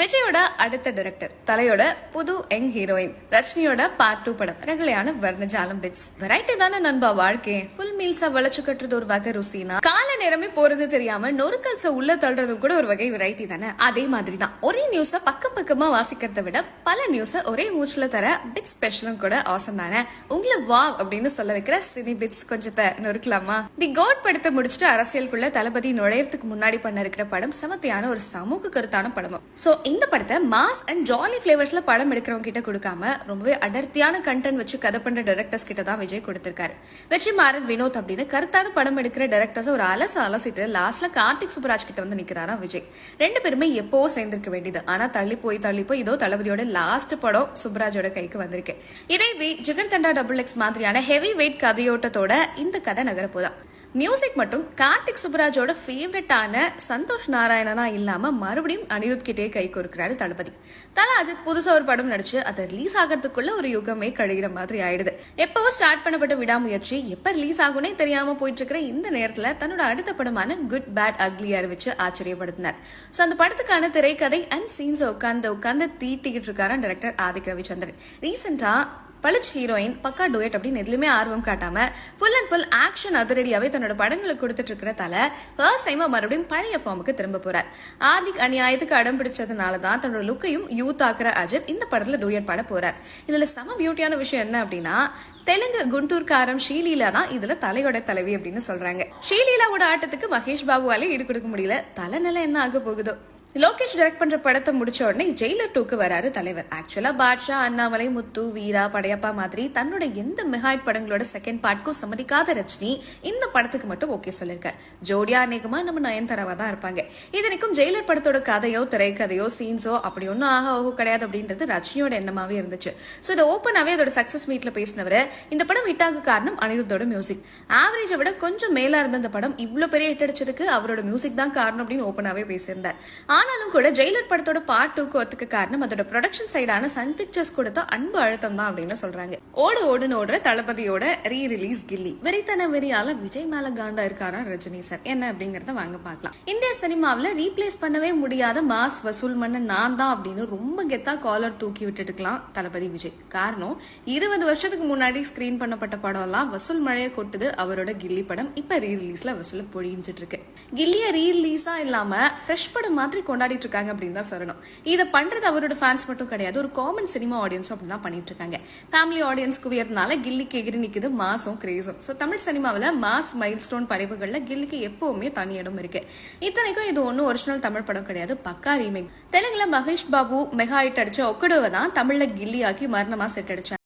விஜயோட அடுத்த டைரக்டர் தலையோட புது யங் ஹீரோயின் ரஜினியோட பார்ட் டூ படம் ரகலையான வர்ணஜாலம் பிட்ஸ் வெரைட்டி தானே நண்பா வாழ்க்கை. ஃபுல் மீல்ஸா வளைச்சு கட்டுறது ஒரு வகை ருசினா. நேரமே போறது தெரியாம நொறுக்கல்ஸ உள்ள தள்ளுறது கூட ஒரு வகை வெரைட்டி தானே? அதே மாதிரி தான் ஒரே நியூஸ பக்கம் பக்கமா வாசிக்கிறத விட பல நியூஸ ஒரே மூச்சுல தர பிட் ஸ்பெஷலும் கூட அவசரம் தானே? உங்களை வா அப்படின்னு சொல்ல வைக்கிற சினி பிட்ஸ் கொஞ்சத்தை நொறுக்கலாமா? தி காட் படத்தை முடிச்சுட்டு அரசியலுக்குள்ள தளபதி நுழையறதுக்கு முன்னாடி பண்ண இருக்கிற படம் சமத்தியான ஒரு சமூக கருத்தான படமும். சோ இந்த படத்தை மாஸ் அண்ட் ஜாலி ஃபிளேவர்ஸ்ல படம் எடுக்கிறவங்க கிட்ட கொடுக்காம ரொம்பவே அடர்த்தியான கண்டென்ட் வச்சு கதை பண்ற டைரக்டர்ஸ் கிட்ட தான் விஜய் கொடுத்திருக்காரு. வெற்றிமாறன் வினோத் அப்படின்னு கருத்தான படம் எடுக்கிற டைரக்டர்ஸ் ஒரு அலச அலசிட்டு லாஸ்ட்ல கார்த்திக் சுப்ராஜ் கிட்ட வந்து நிக்கிறாரா விஜய். ரெண்டு பேருமே எப்பவோ சேர்ந்திருக்க வேண்டியது? ஆனா தள்ளி போய் தள்ளி போய் இதோ தளபதியோட லாஸ்ட் படம் சுப்ராஜோட கைக்கு வந்திருக்கு. இதே ஜிகர் தண்டா டபுள் எக்ஸ் மாதிரியான ஹெவி வெயிட் கதையோட்டத்தோட இந்த கதை நகரப்போதான் மியூசிக் மட்டும் கார்த்திக் சுப்ராஜோட ஃபேவரட்டான சந்தோஷ் நாராயணனா இல்லாம மறுபடியும் அனிருத் கிட்டே கை கோர்க்கிறாரு தளபதி. தல அஜித் புதுசா ஒரு படம் நடிச்சு அது ரிலீஸ் ஆகிறதுக்குள்ள ஒரு யுகமே கழிகிற மாதிரி ஆயிடுது. எப்பவோ ஸ்டார்ட் பண்ணப்பட்ட விடாமுயற்சி எப்ப ரிலீஸ் ஆகும்னே தெரியாம போயிட்டு இருக்கிற இந்த நேரத்துல தன்னோட அடுத்த படமான குட் பேட் அக்லி அறிவிச்சு ஆச்சரியப்படுத்தினார். சோ அந்த படத்துக்கான திரைக்கதை அண்ட் சீன்ஸ் உட்காந்து உட்காந்து தீட்டிக்கிட்டு இருக்காரு டேரக்டர் ஆதிக் ரவிச்சந்திரன். ரீசெண்டா பளிச் ஹீரோயின் பக்கா டூயட் அப்படின்னு எதுலயுமே ஆர்வம் காட்டாம ஃபுல் அண்ட் ஃபுல் ஆக்ஷன் அதிரடியாவே தன்னோட படங்களுக்கு கொடுத்துட்டு இருக்கிற தல ஃபர்ஸ்ட் டைமா மறுபடியும் பழைய ஃபார்முக்கு திரும்ப போறார். ஆதிக் அநியாயத்துக்கு அடம் பிடிச்சதுனால தான் தன்னோட லுக்கையும் யூத் ஆக்குற அஜித் இந்த படத்துல டூயட் பாட போறார். இதுல செம பியூட்டியான விஷயம் என்ன அப்படின்னா தெலுங்கு குண்டூர்காரம் ஷீலீலா தான் இதுல தலையோட தலைவி அப்படின்னு சொல்றாங்க. ஷீலீலாவோட ஆட்டத்துக்கு மகேஷ் பாபுவாலே ஈடு கொடுக்க முடியல. தலைநிலை என்ன ஆக போகுதோ? லோகேஷ் டைரக்ட் பண்ற படத்தை முடிச்ச உடனே ஜெயிலர் டூக்கு வராரு தலைவர். ஆக்சுவலா பாட்ஷா அண்ணாமலை முத்து வீரா படையப்பா மாதிரி தன்னோட எந்த மெகாய்ட் படங்களோட செகண்ட் பார்ட்க்கும் சம்மதிக்காத ரஜினி இந்த படத்துக்கு மட்டும் ஓகே சொல்லிருக்காரு. ஜோடியா அநேகமா நம்ம நயன்தாராவா தான் இருப்பாங்க. இதனைக்கும் ஜெயிலர் படத்தோட கதையோ திரைக்கதையோ சீன்ஸோ அப்படி ஒன்னும் ஆக ஓஹோ கிடையாது அப்படின்றது ரஜினியோட எண்ணமாவே இருந்துச்சு. சோ இதை ஓப்பனாவே அதோட சக்சஸ் மீட்ல பேசினவர் இந்த படம் ஹிட்டாக காரணம் அனிருத்தோட மியூசிக் ஆவரேஜை விட கொஞ்சம் மேலா இருந்த இந்த படம் இவ்வளவு பெரிய ஹிட் அடிச்சதுக்கு அவரோட மியூசிக் தான் காரணம் அப்படின்னு ஓப்பனாவே பேசியிருந்தார். ஆனாலும் கூட ஜெயிலர் படத்தோட பார்ட் டூக்கு ஒத்துக்க காரணம் அதோட ப்ரொடக்ஷன் சைடான சன் பிக்சர்ஸ் கொடுத்த அன்பு அழுத்தம் தான் அப்படின்னு சொல்றாங்க. ஓடு ஓடுன்னு ஓடுற தளபதியோட ரீ ரிலீஸ் கில்லி. வெறித்தன வெறியால விஜய் மேல காண்டா இருக்காரா ரஜினி சார் என்ன அப்படிங்கறத வாங்க பார்க்கலாம். இந்திய சினிமாவில ரீப்ளேஸ் பண்ணவே முடியாத மாஸ் வசூல் மன்ன நான் தான் அப்படின்னு ரொம்ப கெத்தா காலர் தூக்கி விட்டுட்டுக்கலாம் தளபதி விஜய். காரணம் இருபது வருஷத்துக்கு முன்னாடி ஸ்கிரீன் பண்ணப்பட்ட படம் எல்லாம் வசூல் மழையை கொட்டுது அவரோட கில்லி படம். இப்ப ரீ ரிலீஸ்ல வசூல பொழிஞ்சிட்டு இருக்கு. கில்லிய ரீ ரிலீஸா இல்லாம ஃப்ரெஷ் படம் மாதிரி கொண்டாடிட்டு இருக்காங்க அப்படின்னு தான் சொல்லணும். இதை பண்றது அவரோட ஃபேன்ஸ் மட்டும் கிடையாது. ஒரு காமன் சினிமா ஆடியன்ஸ் அப்படின்னு தான் பண்ணிட்டு இருக்காங்க ஃபேமிலி ஆடியன்ஸ்க்கு உயர்ந்தனால கில்லிக்கு எகிரி நிக்குது மாசும் கிரேஸும் ஸோ தமிழ் சினிமாவில் மாஸ் மைல் ஸ்டோன் படைப்புகள்ல கில்லிக்கு எப்பவுமே தனி இடம் இருக்கு. இத்தனைக்கும் இது ஒன்றும் ஒரிஜினல் தமிழ் படம் கிடையாது. பக்கா ரீமேக் தெலுங்குல மகேஷ் பாபு மெகா ஹிட் அடிச்ச ஒக்கடோவை தான் தமிழ்ல கில்லி ஆக்கி மரணமா செட் அடிச்சாங்க.